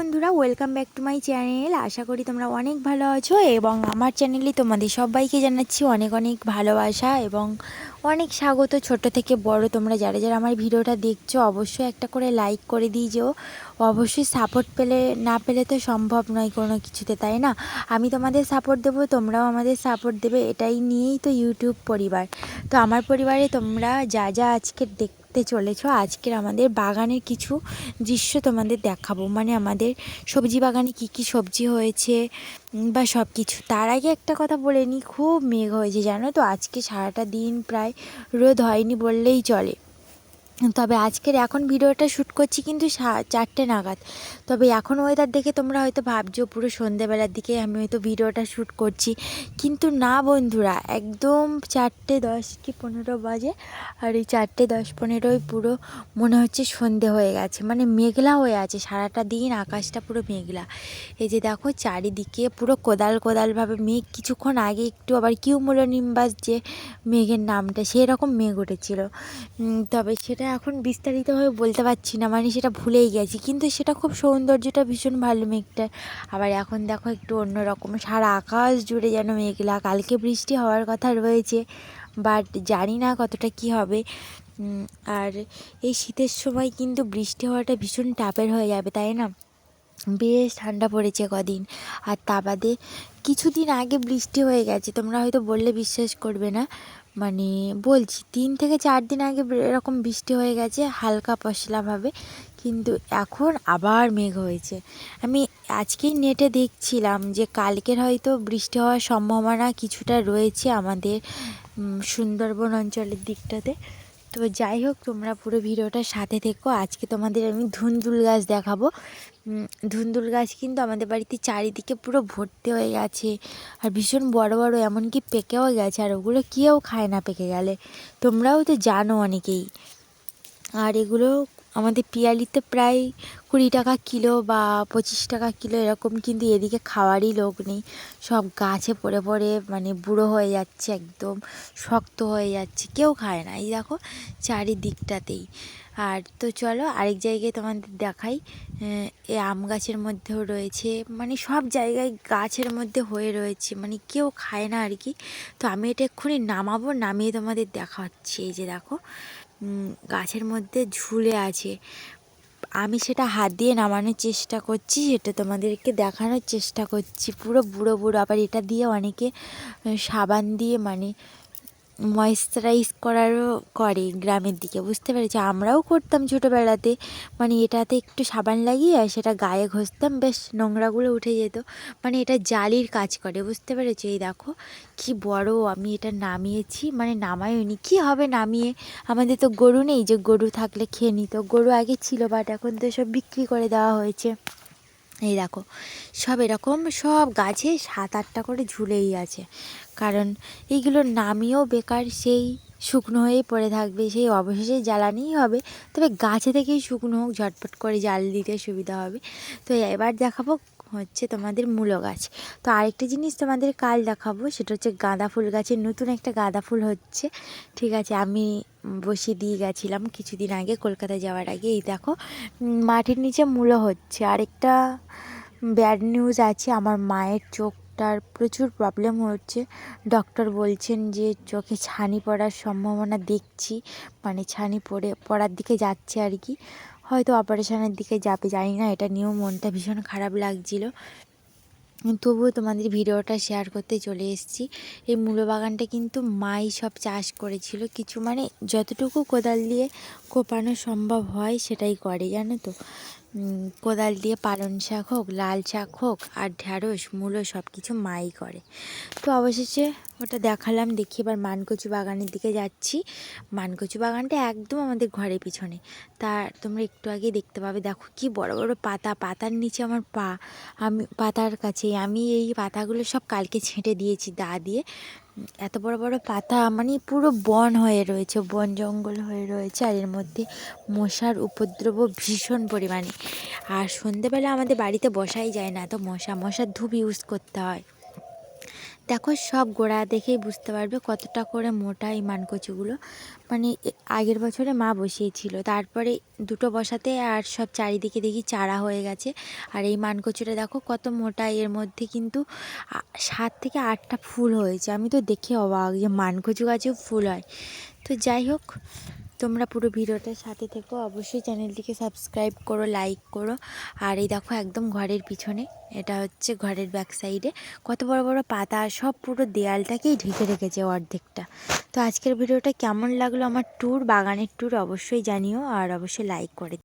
বন্ধুরা welcome back to my channel আশা করি তোমরা অনেক ভালো আছো এবং আমার চ্যানেলে তোমাদের সবাইকে জানাচ্ছি অনেক অনেক ভালোবাসা এবং অনেক স্বাগত। ছোট থেকে বড় তোমরা যারা যারা আমার ভিডিওটা দেখছ, অবশ্যই একটা করে লাইক করে দিয়ে যেও অবশ্যই সাপোর্ট পেলে, না পেলে তো সম্ভব নয় কোনো কিছুতে, তাই না? আমি তোমাদের সাপোর্ট দেবো, তোমরাও আমাদের সাপোর্ট দেবে, এটাই নিয়েই তো ইউটিউব পরিবার। তো আমার পরিবারে তোমরা যা যা আজকে দেখতে চলেছ, আজকের আমাদের বাগানের কিছু দৃশ্য তোমাদের দেখাবো। মানে আমাদের সবজি বাগানে কি কি সবজি হয়েছে বা সব কিছু তার আগে একটা কথা বলে নিই খুব মেঘ হয়েছে, জানো তো? আজকে সারাটা দিন প্রায় রোদ হয়নি বললেই চলে। তবে আজকের এখন ভিডিওটা শ্যুট করছি কিন্তু চারটে নাগাদ। তবে এখন ওয়েদার দেখে তোমরা হয়তো ভাবছ, পুরো সন্ধেবেলার দিকে আমি হয়তো ভিডিওটা শ্যুট করছি। কিন্তু না বন্ধুরা, একদম চারটে দশ কি পনেরো বাজে, আর এই চারটে দশ পনেরোই পুরো মনে হচ্ছে সন্ধে হয়ে গেছে। মানে মেঘলা হয়ে আছে, সারাটা দিন আকাশটা পুরো মেঘলা। এই যে দেখো, চারিদিকে পুরো কোদাল কোদালভাবে মেঘ। কিছুক্ষণ আগে একটু আবার কিউমুলো নিম্বাস যে মেঘের নামটা সেই রকম মেঘ উঠেছিল। তবে সেটা এখন বিস্তারিতভাবে বলতে পারছি না মানে সেটা ভুলেই গেছি। কিন্তু সেটা খুব সৌন্দর্যটা ভীষণ ভালো মেঘটার। আবার এখন দেখো একটু অন্যরকম, সারা আকাশ জুড়ে যেন মেঘলা। কালকে বৃষ্টি হওয়ার কথা রয়েছে বাট জানি না কতটা কি হবে। আর এই শীতের সময় কিন্তু বৃষ্টি হওয়াটা ভীষণ টাপের হয়ে যাবে, তাই না? বেশ ঠান্ডা পড়েছে কদিন। আর তা বাদে কিছুদিন আগে বৃষ্টি হয়ে গেছে, তোমরা হয়তো বললে বিশ্বাস করবে না। মানে বলছি, তিন থেকে চার দিন আগে এরকম বৃষ্টি হয়ে গেছে, হালকা পশলাভাবে কিন্তু এখন আবার মেঘ হয়েছে। আমি আজকেই নেটে দেখছিলাম যে কালকের হয়তো বৃষ্টি হওয়ার সম্ভাবনা কিছুটা রয়েছে আমাদের সুন্দরবন অঞ্চলের দিকটাতে। তো যাই হোক, তোমরা পুরো ভিডিওটার সাথে থেকো। আজকে তোমাদের আমি ধুন্দুল গাছ দেখাবো। ধুন্দুল গাছ কিন্তু আমাদের বাড়িতে চারিদিকে পুরো ভর্তি হয়ে গেছে আর ভীষণ বড় বড়, এমনকি পেকেও গেছে আর ওগুলো কেউ খায় না পেকে গেলে। তোমরাও তো জানো অনেকেই। আর এগুলো আমাদের পিয়ালিতে প্রায় কুড়ি টাকা কিলো বা পঁচিশ টাকা কিলো এরকম, কিন্তু এদিকে খাওয়ারই লোক নেই। সব গাছে পড়ে পড়ে মানে বুড়ো হয়ে যাচ্ছে একদম, শক্ত হয়ে যাচ্ছে, কেউ খায় না। এই দেখো চারিদিকটাতেই। আর তো চলো আরেক জায়গায় তোমাদের দেখাই। এই আম গাছের মধ্যেও রয়েছে মানে সব জায়গায় গাছের মধ্যে হয়ে রয়েছে মানে কেউ খায় না আর কি। তো আমি এটা এক্ষুনি নামাবো, নামিয়ে তোমাদের দেখাচ্ছি। এই যে দেখো গাছের মধ্যে ঝুলে আছে। আমি সেটা হাত দিয়ে নামানোর চেষ্টা করছি, সেটা তোমাদেরকে দেখানোর চেষ্টা করছি। পুরো বুড়ো বুড়ো, আবার এটা দিয়ে অনেকে সাবান দিয়ে মানে ময়েশ্চারাইজ করারও করে গ্রামের দিকে, বুঝতে পেরেছি? আমরাও করতাম ছোটোবেলাতে। মানে এটাতে একটু সাবান লাগিয়ে আর সেটা গায়ে ঘষতাম, বেশ নোংরাগুলো উঠে যেত। মানে এটা জালির কাজ করে, বুঝতে পেরেছ? এই দেখো, কি বড় আমি এটা নামিয়েছি। মানে নামাইনি কি হবে নামিয়ে? আমাদের তো গরু নেই যে গরু থাকলে খেয়ে নিত। গরু আগে ছিল বাট এখন তো সব বিক্রি করে দেওয়া হয়েছে। এই দেখো, সব এরকম, সব গাছে সাত আটটা করে ঝুলেই আছে। কারণ এইগুলো নামিয়েও বেকার, সেই শুকনো হয়েই পড়ে থাকবে, সেই অবশেষে জ্বালানিই হবে। তবে গাছে থেকেই শুকনো হোক, ঝটপট করে জাল দিতে সুবিধা হবে। তো এবার দেখাবো হচ্ছে তোমাদের মূলো গাছ। তো আরেকটা জিনিস তোমাদের কাল দেখাবো, সেটা হচ্ছে গাঁদা ফুল গাছের নতুন একটা গাঁদা ফুল হচ্ছে। ঠিক আছে, আমি বসিয়ে দিয়ে গেছিলাম কিছুদিন আগে কলকাতা যাওয়ার আগে। এই দেখো মাটির নিচে মূলো হচ্ছে। আরেকটা ব্যাড নিউজ আছে, আমার মায়ের চোখটার প্রচুর প্রবলেম হচ্ছে। ডক্টর বলছেন যে, চোখে ছানি পড়ার সম্ভাবনা দেখছি। মানে ছানি পড়ে, পড়ার দিকে যাচ্ছে আর কি। হয়তো অপারেশনের দিকে যাবে, জানি না, এটা নিয়েও মনটা ভীষণ খারাপ লাগছিল। তবুও তোমাদের ভিডিওটা শেয়ার করতে চলে এসেছি। এই মূলো বাগানটা কিন্তু মাই সব চাষ করেছিল। কিছু মানে যতটুকু কোদাল দিয়ে কোপানো সম্ভব হয়, সেটাই করে, জানো তো? কোদাল দিয়ে পালং শাক হোক, লাল শাক হোক আর ঢ্যাঁড়স, মূলো সব কিছু মাই করে। তো অবশেষে ওটা দেখালাম, দেখি এবার মানকচু বাগানের দিকে যাচ্ছি। মানকচু বাগানটা একদম আমাদের ঘরের পিছনে। তা তোমরা একটু আগে দেখতে পাবে, দেখো কি বড় বড় পাতা, পাতার নিচে আমার পা, আমি, পাতার কাছে আমি এই পাতাগুলো সব কালকে ছেঁটে দিয়েছি দা দিয়ে। এত বড় বড় পাতা মানে পুরো বন হয়ে রয়েছে, বন জঙ্গল হয়ে রয়েছে আর এর মধ্যে মশার উপদ্রব ভীষণ পরিমাণে। আর সন্ধেবেলা আমাদের বাড়িতে বসাই যায় না, তো মশা, মশার ধূপ ইউজ করতে হয়। দেখো, সব গোড়া দেখেই বুঝতে পারবে কতটা করে মোটা এই মানকচুগুলো। মানে আগের বছরে মা বসিয়েছিল, তারপরে দুটো বসাতে আর সব চারিদিকে দেখি চারা হয়ে গেছে। আর এই মানকচুটা দেখো কত মোটা, এর মধ্যে কিন্তু সাত থেকে আটটা ফুল হয়েছে। আমি তো দেখে অবাক যে মানকচু গাছেও ফুল হয়। তো যাই হোক তোমরা পুরো ভিডিওটার সাথে থেকো। অবশ্যই চ্যানেলটিকে সাবস্ক্রাইব করো, লাইক করো। আর এই দেখো একদম ঘরের পিছনে, এটা হচ্ছে ঘরের ব্যাক সাইডে কত বড় বড় পাতা, সব পুরো দেয়ালটাকেই ঢেকে রেখেছে অর্ধেকটা। তো আজকের ভিডিওটা কেমন লাগল আমার ট্যুর বাগানের ট্যুর অবশ্যই জানিও। আর অবশ্যই লাইক করে